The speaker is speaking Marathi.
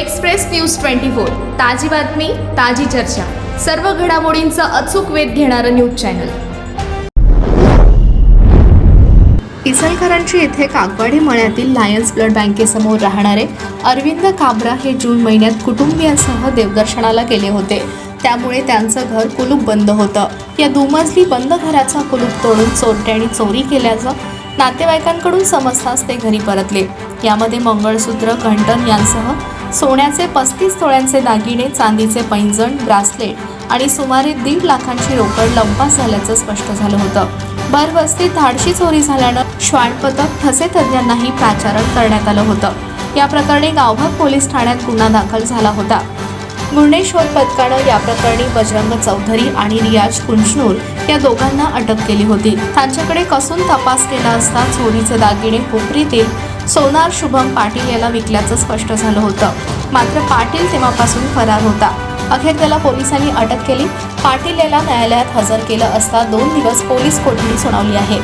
Express news twenty four. ताजी बातमी ताजी चर्चा. सर्व घडामोडींचा अचूक वेध घेणारं न्यूज चॅनल. इचलकरंजी येथे कागवाडी मळ्यातील लायन्स ब्लड बँकेसमोर राहणारे अरविंद काबरा हे जून महिन्यात कुटुंबियांसह देवदर्शनाला गेले होते. त्यामुळे त्यांचं घर कुलूप बंद होतं. या दुमजली बंद घराचा कुलूप तोडून चोरट्यांनी चोरी केल्याचं नातेवाईकांकडून समजताच ते घरी परतले. यामध्ये मंगळसूत्र घंटन यांसह सोन्याचे पस्तीस तोळ्यांचे दागिने चांदीचे पैंजण ब्रासलेट आणि सुमारे दीड लाखांची रोकड लंपास झाल्याचं स्पष्ट झालं होतं. भरवस्तीत धाडशी चोरी झाल्यानं श्वान पथक ठसे तज्ज्ञांनाही प्राचारण करण्यात आलं होतं. या प्रकरणी गावभाग पोलीस ठाण्यात गुन्हा दाखल झाला होता. गुन्हे शोध पथकानं या प्रकरणी बजरंग चौधरी आणि रियाज कुंशनूर या दोघांना अटक केली होती. त्यांच्याकडे कसून तपास केला असता चोरीचे दागिने कोपरीतील सोनार शुभम पाटील याला विकल्याचं स्पष्ट झालं होतं. मात्र पाटील तेव्हापासून फरार होता. अखेर त्याला पोलिसांनी अटक केली. पाटील याला न्यायालयात हजर केलं असता दोन दिवस पोलीस कोठडी सुनावली आहे.